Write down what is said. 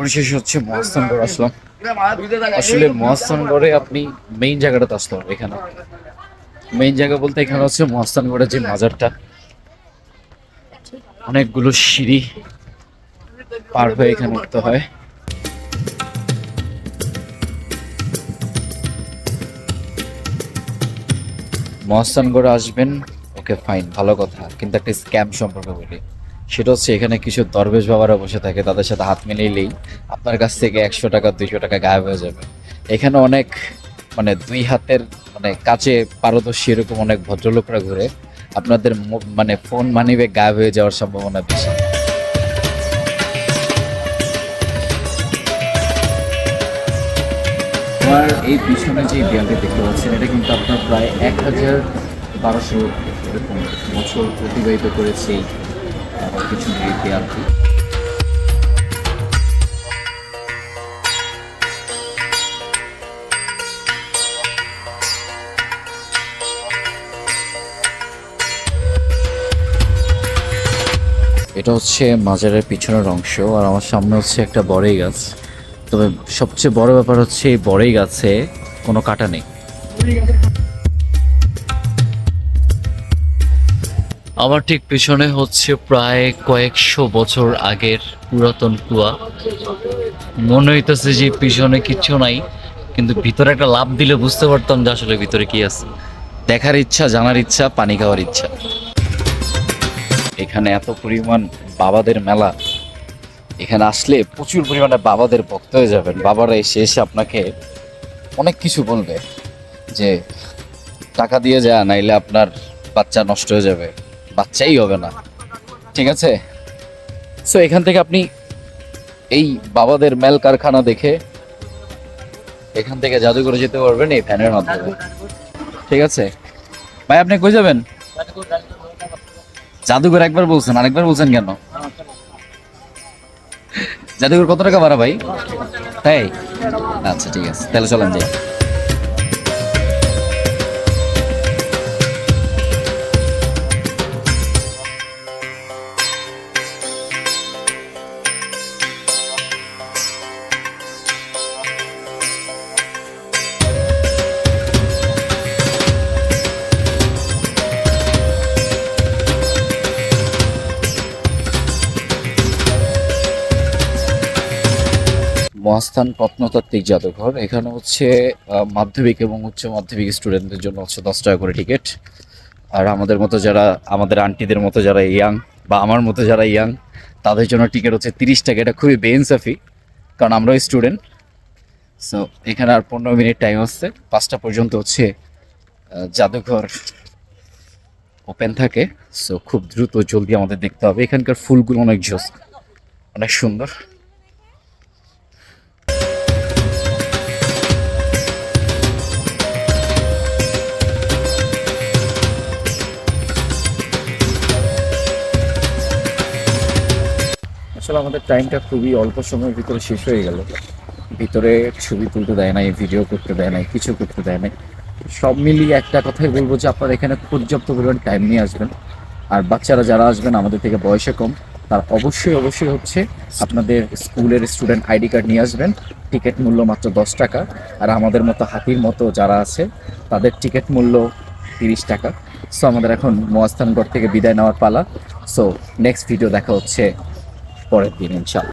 পরিশেষে হচ্ছে মহাস্থানগড় আসলাম। আসলে মহাস্থানগড়ে আপনি মেইন জায়গাটাতে আসতে হবে এখানে। মেইন জায়গা বলতে এখানে হচ্ছে মহাস্থানগড়ের যে মাজারটা। অনেকগুলো সিঁড়ি পার হয়ে এখানে উঠতে হয়। মহাস্থানগড়ে আসবেন, ওকে ফাইন ভালো কথা। কিন্তু একটা স্ক্যাম সম্পর্কে বলি। সেটা হচ্ছে এখানে কিছু দরবেশ বাবারা বসে থাকে, তাদের সাথে হাত মিলাইলেই আপনার কাছ থেকে একশো টাকা, দুইশো টাকা গায়েব হয়ে যাবে। এখানে অনেক মানে দুই হাতের মানে কাছে পারদর্শী এরকম অনেক ভদ্রলোকরা ঘুরে। আপনাদের মানে ফোন মানিবে গায়েব হয়ে যাওয়ার সম্ভাবনা বেশি। আমার এই পিছনে যে দেয়ালটি দেখতে পাচ্ছেন, এটা কিন্তু আপনার প্রায় এক হাজার বারোশো এরকম বছর অতিবাহিত করেছে পিছনে এই দেয়ালটি এটা হচ্ছে মাজারের পিছনের অংশ, আর আমার সামনে হচ্ছে একটা বড়ই গাছ। তবে সবচেয়ে বড় ব্যাপার হচ্ছে এই বড়ই গাছে কোনো কাটা নেই। আমার ঠিক পিছনে হচ্ছে প্রায় কয়েকশো বছর আগের পুরাতন কুয়া। মনে হইতেছে যে পিছনে কিচ্ছু নাই, কিন্তু ভিতরে একটা লাভ দিলে বুঝতে পারতাম যে আসলে ভিতরে কি আছে। দেখার ইচ্ছা, জানার ইচ্ছা, পানি খাওয়ার ইচ্ছা। এখানে এত পরিমাণ বাবাদের মেলা। এখানে আসলে প্রচুর পরিমাণে বাবাদের ভক্ত হয়ে যাবেন। বাবারা এসে এসে আপনাকে অনেক কিছু বলবে যে টাকা দিয়ে যা নাইলে আপনার বাচ্চা নষ্ট হয়ে যাবে। বাচ্চাই হবে না। ঠিক আছে? সো এখান থেকে আপনি এই বাবাদের মেল কারখানা দেখে এখান থেকে জাদুঘরে যেতে পারবেন এই ফ্যানের মাধ্যমে। ঠিক আছে? ভাই, আপনি কই যাবেন? জাদুঘর একবার বলছেন, আরেকবার বলছেন কেন? জাদুঘর কত টাকা ভাড়া ভাই? তাই আচ্ছা ঠিক আছে। তাহলে চলেন যাই। মহাস্থান প্রত্নতাত্ত্বিক জাদুঘর। এখানে হচ্ছে মাধ্যমিক এবং উচ্চ মাধ্যমিক স্টুডেন্টদের জন্য হচ্ছে দশ টাকা করে টিকিট আর আমাদের মতো যারা, আমাদের আন্টিদের মতো যারা ইয়াং বা আমার মতো যারা ইয়াং তাদের জন্য টিকিট হচ্ছে তিরিশ টাকা। এটা খুবই বেইনসাফি, কারণ আমরাও স্টুডেন্ট সো এখানে আর পনেরো মিনিট টাইম আসছে। পাঁচটা পর্যন্ত হচ্ছে জাদুঘর ওপেন থাকে। সো খুব দ্রুত জলদি আমাদের দেখতে হবে। এখানকার ফুলগুলো অনেক জোস অনেক সুন্দর। আসলে আমাদের টাইমটা খুবই অল্প সময়ের ভিতরে শেষ হয়ে গেল। ভিতরে ছবি তুলতে দেয় নাই ভিডিও করতে দেয় নাই, কিছু করতে দেয় নাই। সব মিলিয়ে একটা কথাই বলব যে আপনারা এখানে পর্যাপ্ত পরিমাণ টাইম নিয়ে আসবেন। আর বাচ্চারা যারা আসবেন, আমাদের থেকে বয়সে কম, তার অবশ্যই অবশ্যই হচ্ছে আপনাদের স্কুলের স্টুডেন্ট আইডি কার্ড নিয়ে আসবেন। টিকিট মূল্য মাত্র দশ টাকা। আর আমাদের মতো হাতির মতো যারা আছে, তাদের টিকিট মূল্য তিরিশ টাকা। সো আমাদের এখন মহাস্থানগড় থেকে বিদায় নেওয়ার পালা। সো নেক্সট ভিডিও দেখা হচ্ছে পরের দিন ইনশাল্লাহ।